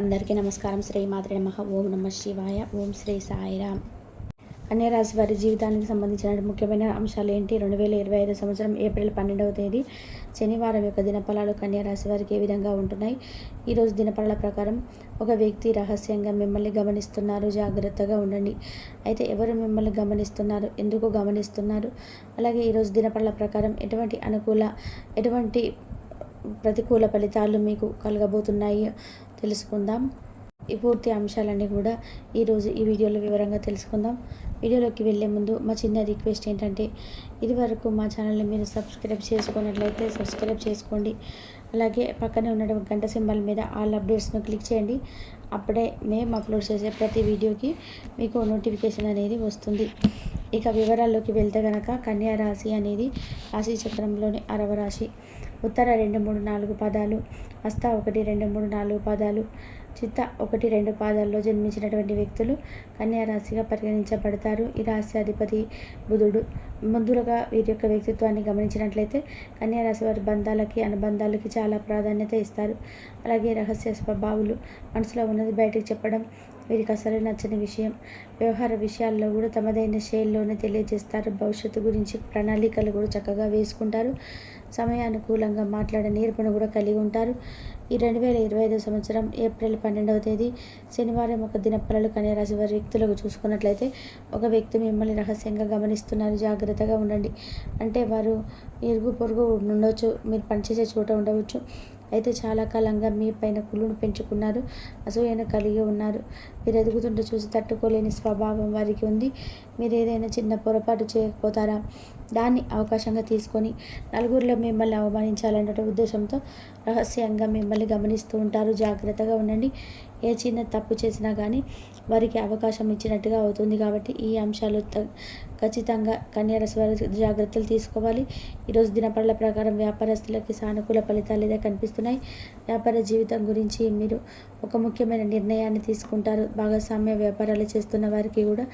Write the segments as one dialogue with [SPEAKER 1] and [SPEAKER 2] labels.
[SPEAKER 1] అందరికీ నమస్కారం. శ్రీ మాత్రే నమ. ఓం నమ శివాయ. ఓం శ్రీ సాయిరామ్. కన్యారాశి వారి జీవితానికి సంబంధించిన ముఖ్యమైన అంశాలు ఏంటి? రెండు వేల ఇరవై ఐదు సంవత్సరం ఏప్రిల్ పన్నెండవ తేదీ శనివారం యొక్క దినఫలాలు కన్యారాశి వారికి ఏ విధంగా ఉంటున్నాయి? ఈరోజు దినఫలాల ప్రకారం ఒక వ్యక్తి రహస్యంగా మిమ్మల్ని గమనిస్తున్నారు. జాగ్రత్తగా ఉండండి. అయితే ఎవరు మిమ్మల్ని గమనిస్తున్నారు? ఎందుకు గమనిస్తున్నారు? అలాగే ఈరోజు దినఫలాల ప్రకారం ఎటువంటి అనుకూల ఎటువంటి ప్రతికూల ఫలితాలు మీకు కలగబోతున్నాయి? తెలుసుకుందాం. ఈ పూర్తి అంశాలన్నీ కూడా ఈరోజు ఈ వీడియోలో వివరంగా తెలుసుకుందాం. వీడియోలోకి వెళ్ళే ముందు మా చిన్న రిక్వెస్ట్ ఏంటంటే ఇదివరకు మా ఛానల్ని మీరు సబ్స్క్రైబ్ చేసుకున్నట్లయితే సబ్స్క్రైబ్ చేసుకోండి. అలాగే పక్కనే ఉన్న గంట సింబల్ మీద ఆల్ అప్డేట్స్ను క్లిక్ చేయండి. అప్పుడే మేము అప్లోడ్ చేసే ప్రతి వీడియోకి మీకు నోటిఫికేషన్ అనేది వస్తుంది. ఇక వివరాల్లోకి వెళ్తే కనుక కన్యా రాశి అనేది రాశి చక్రంలోని అరవ రాశి. ఉత్తర రెండు మూడు నాలుగు పదాలు హస్త ఒకటి రెండు మూడు నాలుగు పదాలు చిత్త ఒకటి రెండు పాదాల్లో జన్మించినటువంటి వ్యక్తులు కన్యారాశిగా పరిగణించబడతారు. ఈ రాశి అధిపతి బుధుడు. ముందులుగా వీరి యొక్క వ్యక్తిత్వాన్ని గమనించినట్లయితే కన్యారాశి వారి బంధాలకి అనుబంధాలకి చాలా ప్రాధాన్యత ఇస్తారు. అలాగే రహస్య స్వభావులు మనసులో ఉన్నది బయటకు చెప్పడం వీరికి అసలు నచ్చని విషయం. వ్యవహార విషయాల్లో కూడా తమదైన శైలిలోనే తెలియజేస్తారు. భవిష్యత్తు గురించి ప్రణాళికలు కూడా చక్కగా వేసుకుంటారు. సమయానుకూలంగా మాట్లాడే నేర్పును కూడా కలిగి ఉంటారు. ఈ రెండు వేల ఇరవై ఐదు సంవత్సరం ఏప్రిల్ పన్నెండవ తేదీ శనివారం ఒక దినపలలు కన్యరాశి వారి వ్యక్తులకు చూసుకున్నట్లయితే ఒక వ్యక్తి మిమ్మల్ని రహస్యంగా గమనిస్తున్నారు. జాగ్రత్తగా ఉండండి. అంటే వారు ఇరుగు పొరుగు ఉండవచ్చు మీరు పనిచేసే చోట ఉండవచ్చు. అయితే చాలా కాలంగా మీ పైన కుళ్ళును పెంచుకున్నారు అసూయను కలిగి ఉన్నారు. మీరు ఎదుగుతుంటే చూసి తట్టుకోలేని స్వభావం వారికి ఉంది. మీరు ఏదైనా చిన్న పొరపాటు చేయకపోతారా? దాన్ని అవకాశంగా తీసుకొని నలుగురిలో మిమ్మల్ని అవమానించాలన్న ఉద్దేశంతో రహస్యంగా మిమ్మల్ని గమనిస్తూ ఉంటారు. జాగ్రత్తగా ఉండండి. ఏ చిన్న తప్పు చేసినా కానీ వారికి అవకాశం ఇచ్చినట్టుగా అవుతుంది కాబట్టి ఈ అంశాలు ఖచ్చితంగా కన్యారసి వారి జాగ్రత్తలు తీసుకోవాలి. ఈరోజు దినపడల ప్రకారం వ్యాపారస్తులకి సానుకూల ఫలితాలు ఏదో కనిపిస్తున్నాయి. వ్యాపార జీవితం గురించి మీరు ఒక ముఖ్యమైన నిర్ణయాన్ని తీసుకుంటారు. భాగస్వామ్య వ్యాపారాలు చేస్తున్న వారికి కూడా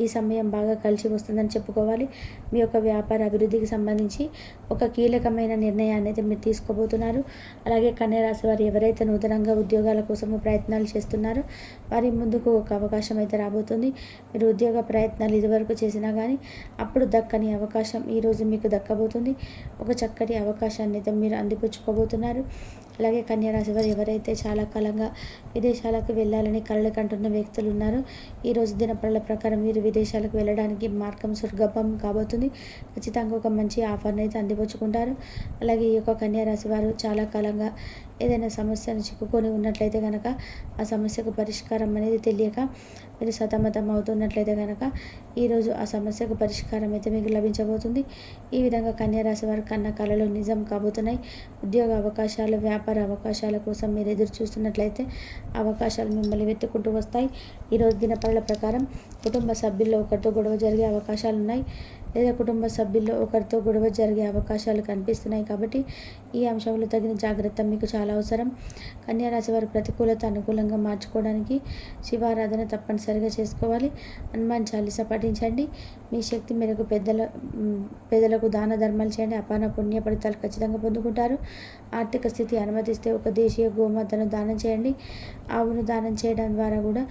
[SPEAKER 1] ఈ సమయం బాగా కలిసి వస్తుందని చెప్పుకోవాలి. మీ యొక్క వ్యాపార అభివృద్ధికి సంబంధించి ఒక కీలకమైన నిర్ణయాన్ని అయితే మీరు తీసుకోబోతున్నారు. అలాగే కన్యరాశి వారు ఎవరైతే నూతనంగా ఉద్యోగాల కోసము ప్రయత్నాలు చేస్తున్నారో వారి ముందుకు ఒక అవకాశం అయితే రాబోతుంది. మీరు ఉద్యోగ ప్రయత్నాలు ఇదివరకు చేసినా కానీ అప్పుడు దక్కని అవకాశం ఈరోజు మీకు దక్కబోతుంది. ఒక చక్కటి అవకాశాన్ని అయితే మీరు అందిపుచ్చుకోబోతున్నారు. అలాగే కన్యారాశి వారు ఎవరైతే చాలా కాలంగా విదేశాలకు వెళ్ళాలని కలలు కంటున్న వ్యక్తులు ఉన్నారో ఈరోజు దినపరల ప్రకారం మీరు విదేశాలకు వెళ్ళడానికి మార్గం సుర్గపం కాబోతుంది. ఖచ్చితంగా ఒక మంచి ఆఫర్ని అయితే అందిపుచ్చుకుంటారు. అలాగే ఈ యొక్క కన్యారాశి వారు చాలా కాలంగా ఏదైనా సమస్యను చిక్కుకొని ఉన్నట్లయితే కనుక ఆ సమస్యకు పరిష్కారం అనేది తెలియక మీరు సతమతం అవుతున్నట్లయితే కనుక ఈరోజు ఆ సమస్యకు పరిష్కారం అయితే మీకు లభించబోతుంది. ఈ విధంగా కన్యారాశి వారి కన్న కళలు నిజం కాబోతున్నాయి. ఉద్యోగ అవకాశాలు వ్యాపార అవకాశాల కోసం మీరు ఎదురు చూస్తున్నట్లయితే అవకాశాలు మిమ్మల్ని వెతుక్కుంటూ వస్తాయి. ఈరోజు దినపరుల ప్రకారం కుటుంబ సభ్యుల్లో ఒకరితో గొడవ జరిగే అవకాశాలు ఉన్నాయి లేదా కుటుంబ సభ్యుల్లో ఒకరితో గొడవ జరిగే అవకాశాలు కనిపిస్తున్నాయి కాబట్టి ఈ అంశంలో తగిన జాగ్రత్త మీకు చాలా అవసరం. కన్యారాశి వారి ప్రతికూలత అనుకూలంగా మార్చుకోవడానికి శివారాధన తప్పనిసరిగా చేసుకోవాలి. హనుమాన్ చాలీస పఠించండి. మీ శక్తి మేరకు పెద్దల పేదలకు దాన ధర్మాలు చేయండి. అపాన పుణ్య ఫలితాలు ఖచ్చితంగా పొందుకుంటారు. ఆర్థిక స్థితి అనుమతిస్తే ఒక దేశీయ గోమాతను దానం చేయండి. ఆవును దానం చేయడం ద్వారా కూడా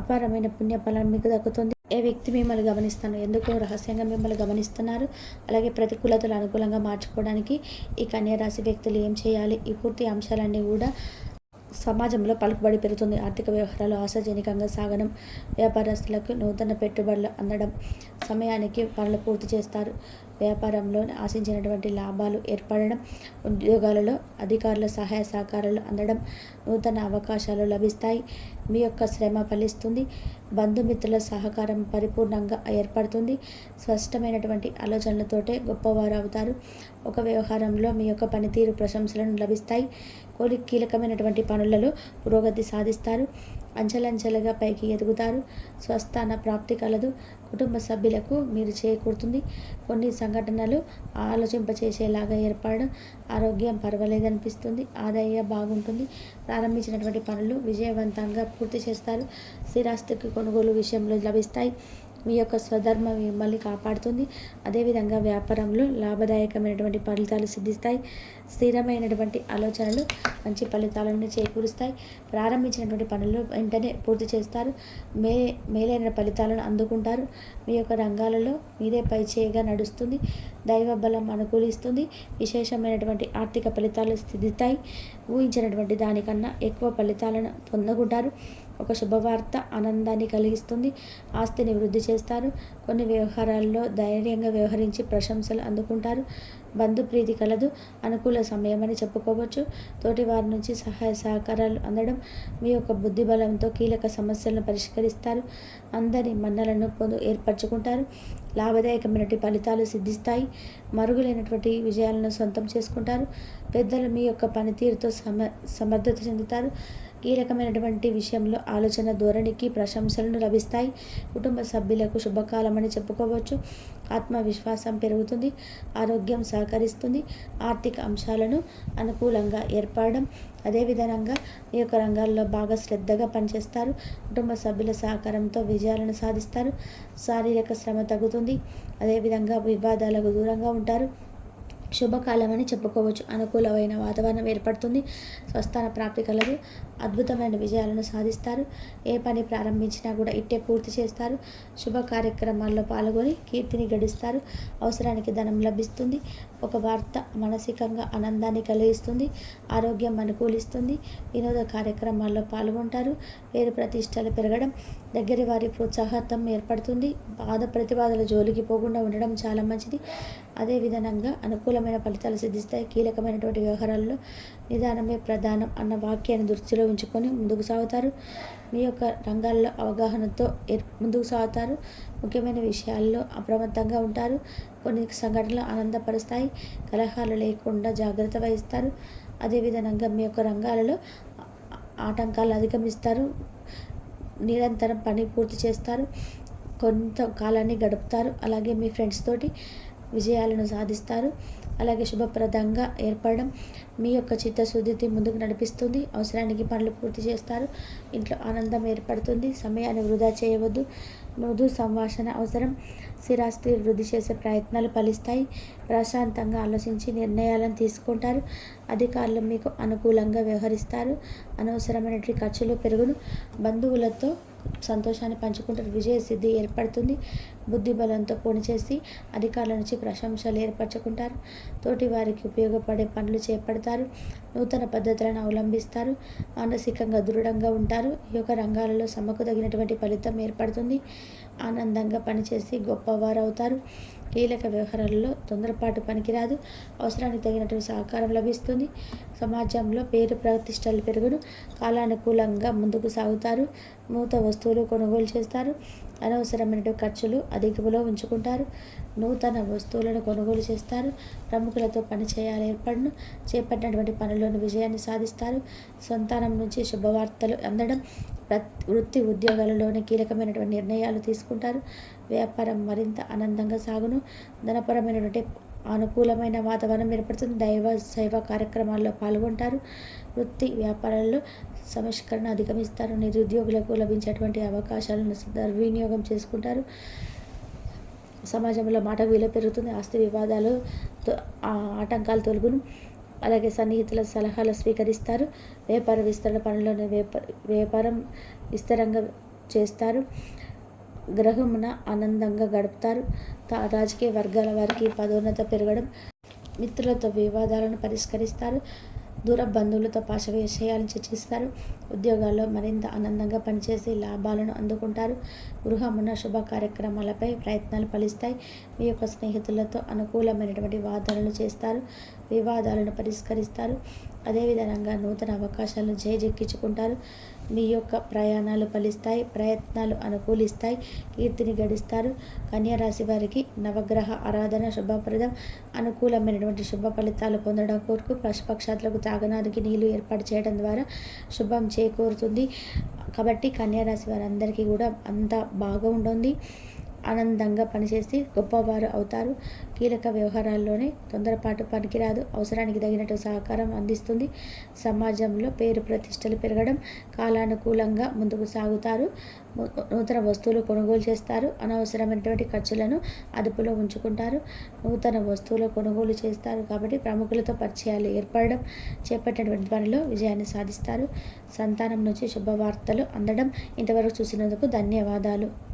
[SPEAKER 1] అపారమైన పుణ్యఫలం మీకు దక్కుతుంది. ఏ వ్యక్తి మిమ్మల్ని గమనిస్తాను ఎందుకు రహస్యంగా మిమ్మల్ని గమనిస్తున్నారు? అలాగే ప్రతికూలతలు అనుకూలంగా మార్చుకోవడానికి ఈ కన్యారాశి వ్యక్తులు ఏం చేయాలి? ఈ పూర్తి అంశాలన్నీ కూడా సమాజంలో పలుకుబడి పెరుగుతుంది. ఆర్థిక వ్యవహారాలు ఆశాజనకంగా సాగడం వ్యాపారస్తులకు నూతన పెట్టుబడులు అందడం సమయానికి పనులు పూర్తి చేస్తారు. వ్యాపారంలో ఆశించినటువంటి లాభాలు ఏర్పడడం ఉద్యోగాలలో అధికారుల సహాయ సహకారాలు అందడం నూతన అవకాశాలు లభిస్తాయి. మీ యొక్క శ్రమ ఫలిస్తుంది. బంధుమిత్రుల సహకారం పరిపూర్ణంగా ఏర్పడుతుంది. స్పష్టమైనటువంటి ఆలోచనలతోటే గొప్పవారు అవుతారు. ఒక వ్యవహారంలో మీ యొక్క పనితీరు ప్రశంసలను లభిస్తాయి. కొన్ని కీలకమైనటువంటి పనులలో పురోగతి సాధిస్తారు. అంచెలంచెలుగా పైకి ఎదుగుతారు. స్వస్థాన ప్రాప్తి కలదు. కుటుంబ సభ్యులకు మీరు చేకూరుతుంది. కొన్ని సంఘటనలు ఆలోచింపచేసేలాగా ఏర్పడడం ఆరోగ్యం పర్వాలేదనిపిస్తుంది. ఆదాయ బాగుంటుంది. ప్రారంభించినటువంటి పనులు విజయవంతంగా పూర్తి చేస్తారు. స్థిరాస్తికి కొనుగోలు విషయంలో లభిస్తాయి. మీ యొక్క స్వధర్మ మిమ్మల్ని కాపాడుతుంది. అదేవిధంగా వ్యాపారంలో లాభదాయకమైనటువంటి ఫలితాలు సిద్ధిస్తాయి. స్థిరమైనటువంటి ఆలోచనలు మంచి ఫలితాలను చేకూరుస్తాయి. ప్రారంభించినటువంటి పనులు వెంటనే పూర్తి చేస్తారు. మే మేలైన ఫలితాలను అందుకుంటారు. మీ యొక్క రంగాలలో మీదే పై చేయగా నడుస్తుంది. దైవ బలం అనుకూలిస్తుంది. విశేషమైనటువంటి ఆర్థిక ఫలితాలు స్థితిస్తాయి ఊహించినటువంటి దానికన్నా ఎక్కువ ఫలితాలను పొందకుంటారు. ఒక శుభవార్త ఆనందాన్ని కలిగిస్తుంది. ఆస్తిని వృద్ధి చేస్తారు. కొన్ని వ్యవహారాల్లో ధైర్యంగా వ్యవహరించి ప్రశంసలు అందుకుంటారు. బంధుప్రీతి కలదు. అనుకూల సమయం అని చెప్పుకోవచ్చు. తోటి వారి నుంచి సహాయ సహకారాలు అందడం మీ యొక్క బుద్ధి బలంతో కీలక సమస్యలను పరిష్కరిస్తారు. అందరి మన్నలను పొందు ఏర్పరచుకుంటారు. లాభదాయకమైనటువంటి ఫలితాలు సిద్ధిస్తాయి. మరుగులైనటువంటి విజయాలను సొంతం చేసుకుంటారు. పెద్దలు మీ యొక్క పనితీరుతో సమ సమర్థత చెందుతారు. ఈ రకమైనటువంటి విషయంలో ఆలోచన ధోరణికి ప్రశంసలను లభిస్తాయి. కుటుంబ సభ్యులకు శుభకాలమని చెప్పుకోవచ్చు. ఆత్మవిశ్వాసం పెరుగుతుంది. ఆరోగ్యం సహకరిస్తుంది. ఆర్థిక అంశాలను అనుకూలంగా ఏర్పడడం అదేవిధంగా ఈ యొక్క రంగాల్లో బాగా శ్రద్ధగా పనిచేస్తారు. కుటుంబ సభ్యుల సహకారంతో విజయాలను సాధిస్తారు. శారీరక శ్రమ తగ్గుతుంది. అదేవిధంగా వివాదాలకు దూరంగా ఉంటారు. శుభకాలం అని చెప్పుకోవచ్చు. అనుకూలమైన వాతావరణం ఏర్పడుతుంది. స్వస్థాన ప్రాప్తి కలదు. అద్భుతమైన విజయాలను సాధిస్తారు. ఏ పని ప్రారంభించినా కూడా ఇట్టే పూర్తి చేస్తారు. శుభ కార్యక్రమాల్లో పాల్గొని కీర్తిని గడిస్తారు. అవసరానికి ధనం లభిస్తుంది. ఒక వార్త మానసికంగా ఆనందాన్ని కలిగిస్తుంది. ఆరోగ్యం అనుకూలిస్తుంది. వినోద కార్యక్రమాల్లో పాల్గొంటారు. పేరు ప్రతిష్టలు పెరగడం దగ్గర వారి ప్రోత్సాహతం ఏర్పడుతుంది. బాధ ప్రతిపాదల జోలికి పోకుండా ఉండడం చాలా మంచిది. అదేవిధంగా అనుకూలమైన ఫలితాలు సిద్ధిస్తాయి. కీలకమైనటువంటి వ్యవహారాల్లో నిదానమే ప్రధానం అన్న వాక్యాన్ని దృష్టిలో ఉంచుకొని ముందుకు సాగుతారు. మీ యొక్క రంగాల్లో అవగాహనతో ముందుకు సాగుతారు. ముఖ్యమైన విషయాల్లో అప్రమత్తంగా ఉంటారు. కొన్ని సంఘటనలు ఆనందపరుస్తాయి. కలహాలు లేకుండా జాగ్రత్త వహిస్తారు. అదేవిధంగా మీ యొక్క రంగాలలో ఆటంకాలు అధిగమిస్తారు. నిరంతరం పని పూర్తి చేస్తారు. కొంత కాలాన్ని గడుపుతారు. అలాగే మీ ఫ్రెండ్స్ తోటి విజయాలను సాధిస్తారు. అలాగే శుభప్రదంగా ఏర్పడడం మీ యొక్క చిత్తశుద్ధి ముందుకు నడిపిస్తుంది. అవసరానికి పనులు పూర్తి చేస్తారు. ఇంట్లో ఆనందం ఏర్పడుతుంది. సమయాన్ని వృధా చేయవద్దు. మృదు సంభాషణ అవసరం. స్థిరాస్తి వృద్ధి చేసే ప్రయత్నాలు ఫలిస్తాయి. ప్రశాంతంగా ఆలోచించి నిర్ణయాలను తీసుకుంటారు. అధికారులు మీకు అనుకూలంగా వ్యవహరిస్తారు. అనవసరమైనటువంటి ఖర్చులు పెరుగును. బంధువులతో సంతోషాన్ని పంచుకుంటారు. విజయ సిద్ధి ఏర్పడుతుంది. బుద్ధి బలంతో చేసి అధికారుల నుంచి ప్రశంసలు ఏర్పరచుకుంటారు. తోటి వారికి ఉపయోగపడే పనులు చేపడతారు. నూతన పద్ధతులను అవలంబిస్తారు. మానసికంగా దృఢంగా ఉంటారు. ఈ యొక్క రంగాలలో సమ్మకు తగినటువంటి ఫలితం ఏర్పడుతుంది. ఆనందంగా పనిచేసి గొప్పవారు అవుతారు కీలక వ్యవహారాలలో తొందరపాటు పనికిరాదు. అవసరానికి తగినటువంటి సహకారం లభిస్తుంది. సమాజంలో పేరు ప్రతిష్టలు పెరుగును కాలానుకూలంగా ముందుకు సాగుతారు. నూత వస్తువులు కొనుగోలు చేస్తారు. అనవసరమైన ఖర్చులు అధికములో ఉంచుకుంటారు. నూతన వస్తువులను కొనుగోలు చేస్తారు. ప్రముఖులతో పని చేయాలి ఏర్పడను. చేపట్టినటువంటి పనుల్లోని విజయాన్ని సాధిస్తారు. సంతానం నుంచి శుభవార్తలు అందడం వృత్తి ఉద్యోగాలలోనే కీలకమైనటువంటి నిర్ణయాలు తీసుకుంటారు. వ్యాపారం మరింత ఆనందంగా సాగును. ధనపరమైనటువంటి అనుకూలమైన వాతావరణం ఏర్పడుతుంది. దైవ శైవ కార్యక్రమాల్లో పాల్గొంటారు. వృత్తి వ్యాపారాల్లో సంస్కరణ అధిగమిస్తారు. నిరుద్యోగులకు లభించేటువంటి అవకాశాలను దుర్వినియోగం చేసుకుంటారు. సమాజంలో మాట విలువ పెరుగుతుంది. ఆస్తి వివాదాలు ఆటంకాలు తొలుగును. అలాగే సన్నిహితుల సలహాలు స్వీకరిస్తారు. వ్యాపార విస్తరణ పనులను వ్యాపారం విస్తరంగా చేస్తారు. గ్రహమున ఆనందంగా గడుపుతారు. రాజకీయ వర్గాల వారికి పదోన్నత పెరగడం మిత్రులతో వివాదాలను పరిష్కరిస్తారు దూర బంధువులతో పాశ విషయాలను చర్చిస్తారు ఉద్యోగాల్లో మరింత ఆనందంగా పనిచేసి లాభాలను అందుకుంటారు. గృహమున శుభ కార్యక్రమాలపై ప్రయత్నాలు ఫలిస్తాయి. మీ యొక్క స్నేహితులతో అనుకూలమైనటువంటి వాదనలు చేస్తారు వివాదాలను పరిష్కరిస్తారు. అదేవిధంగా నూతన అవకాశాలను జయజెక్కించుకుంటారు మీ యొక్క ప్రయాణాలు ఫలిస్తాయి ప్రయత్నాలు అనుకూలిస్తాయి కీర్తిని గడిస్తారు. కన్యారాశి వారికి నవగ్రహ ఆరాధన శుభప్రదం. అనుకూలమైనటువంటి శుభ ఫలితాలు పొందడం కొరకు పశుపక్షాతులకు తాగడానికి నీళ్ళు ఏర్పాటు చేయడం ద్వారా శుభం చేకూరుతుంది. కాబట్టి కన్యారాశి వారందరికీ కూడా అంత బాగా ఉంటుంది ఆనందంగా పనిచేసి గొప్పవారు అవుతారు. కీలక వ్యవహారాల్లోనే తొందరపాటు పనికిరాదు. అవసరానికి తగినట్టు సహకారం అందిస్తుంది. సమాజంలో పేరు ప్రతిష్టలు పెరగడం కాలానుకూలంగా ముందుకు సాగుతారు. నూతన వస్తువులు కొనుగోలు చేస్తారు. అనవసరమైనటువంటి ఖర్చులను అదుపులో ఉంచుకుంటారు. నూతన వస్తువులు కొనుగోలు చేస్తారు కాబట్టి ప్రముఖులతో పరిచయాలు ఏర్పడడం చేపట్టినటువంటి పనిలో విజయాన్ని సాధిస్తారు. సంతానం నుంచి శుభవార్తలు అందడం ఇంతవరకు చూసినందుకు ధన్యవాదాలు.